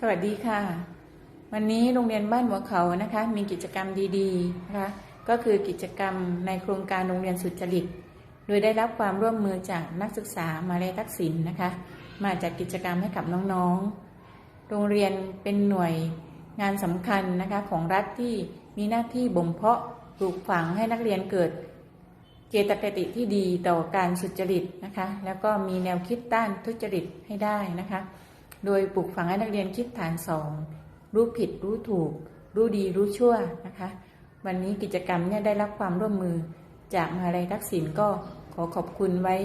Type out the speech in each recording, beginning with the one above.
สวัสดีค่ะ วันนี้โรงเรียนบ้านหัวเขานะคะ มีกิจกรรมดีๆนะคะก็คือกิจกรรมในโครงการโรงเรียนสุจริต โดยได้รับความร่วมมือจากนักศึกษามาเลทักษิณนะคะ มาจัดกิจกรรมให้กับน้องๆ โรงเรียนเป็นหน่วยงานสำคัญนะคะของรัฐที่มีหน้าที่บ่มเพาะปลูกฝังให้นักเรียนเกิดเจตคติที่ดีต่อการสุจริตนะคะ แล้วก็มีแนวคิดต้านทุจริตให้ได้นะคะ โดยปลูกฝังให้นักเรียนคิดฐานสองรู้ผิดรู้ถูก รู้ดีรู้ชั่วนะคะ วันนี้กิจกรรมเนี่ยได้รับความร่วมมือจากมหาลัยทักษิณก็ขอขอบคุณไว้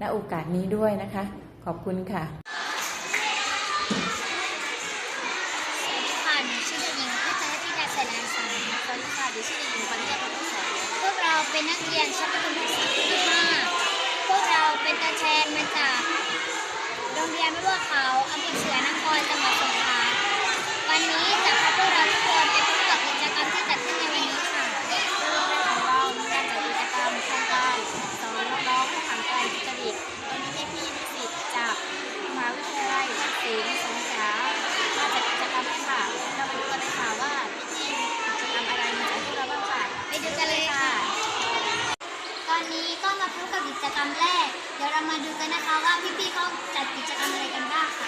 ณโอกาสนี้ด้วยนะคะ ขอบคุณค่ะค่ะหนูชื่อเด็กหญิงพัชรธิดาแสนสารสวัสดีค่ะหนูชื่อเด็กหญิงปัญญาปนุสรพวกเราเป็นนักเรียนชั้นประถมศึกษาที่ห้าพวกเราเป็นตัวแทนมาจาก รงเรียนแม่บัวขาวอำเภอเสือนครจังหวัดสงขลาวันนี้จะพาพวกเราทุกคนไปพบกับกิจกรรมที่จัดขึ้นในวันนี้ค่ะโรงเรียนของเรามีการจัดกิจกรรมโครงการสอนน้องๆให้ห่างไกลทุจริตวันนี้พี่นิสิตจากมหาวิทยาลัยศิลป์สงขลามาจัดกิจกรรมให้ค่ะ เราไปดูกันเลยค่ะว่าพี่ๆกิจกรรมอะไรมาจากพวกเราบ้างค่ะไปดูกันเลยค่ะ ตอนนี้ก็มาพบกับกิจกรรมแรก ดี๋ยวเรามาดูกันนะคะว่าพี่ๆเขาจัดกิจกรรมอะไรกันบ้างค่ะ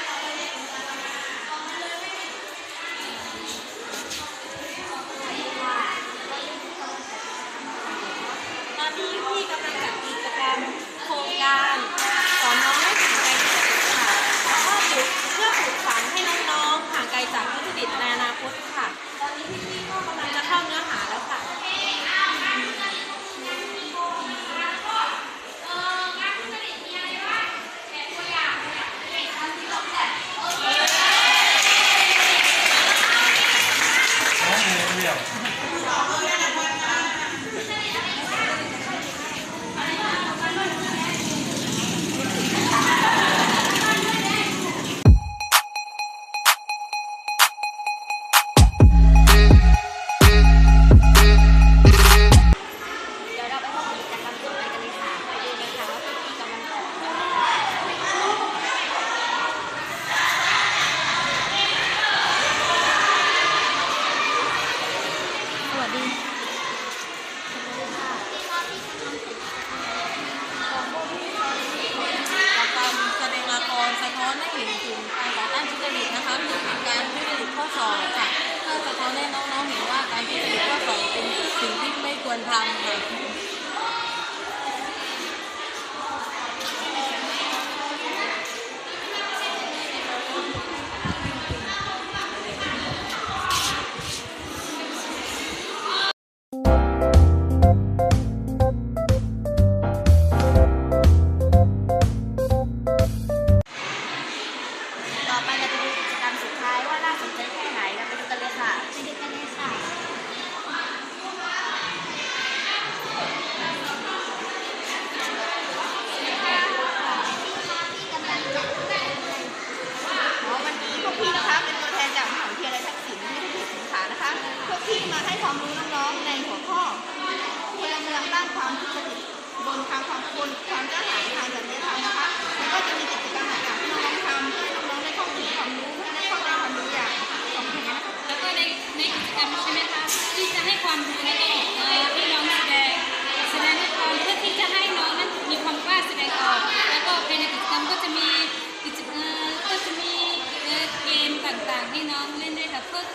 ตอนนี้พี่กำลังจัดกิจกรรมโครงการสอนน้องให้ห่างไกลทุจริตค่ะแล้วก็ปลูกเพื่อปลูกฝังให้น้องๆห่างไกลจากทุจริตในอนาคตค่ะต รสะท้อนให้เห็นถึงการต่อต้านทุจริตนะคะรวมถึงการทุจริตข้อสอบค่ะเพื่อสะท้อนให้น้องๆเห็นว่าการทุจริตข้อสอบเป็นสิ่งที่ไม่ควรทำค่ะ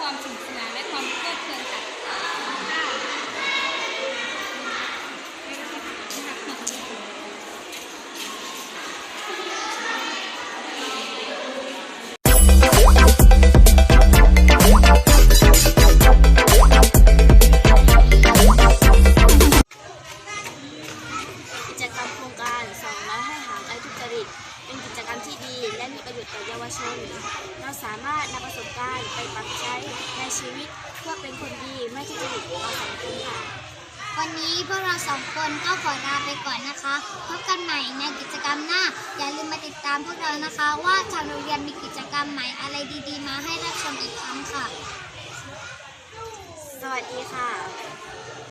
ด้ มีประโยชน์ต่อเยาวชน เราสามารถนำประสบการณ์ไปปรับใช้ในชีวิตเพื่อเป็นคนดีไม่ทุจริตต่อสังคมค่ะ วันนี้พวกเราสองคนก็ขอลาไปก่อนนะคะ พบกันใหม่ในกิจกรรมหน้า อย่าลืมมาติดตามพวกเรานะคะ ว่าทางโรงเรียนมีกิจกรรมใหม่อะไรดีๆ มาให้รับชมอีกครั้งค่ะ สวัสดีค่ะ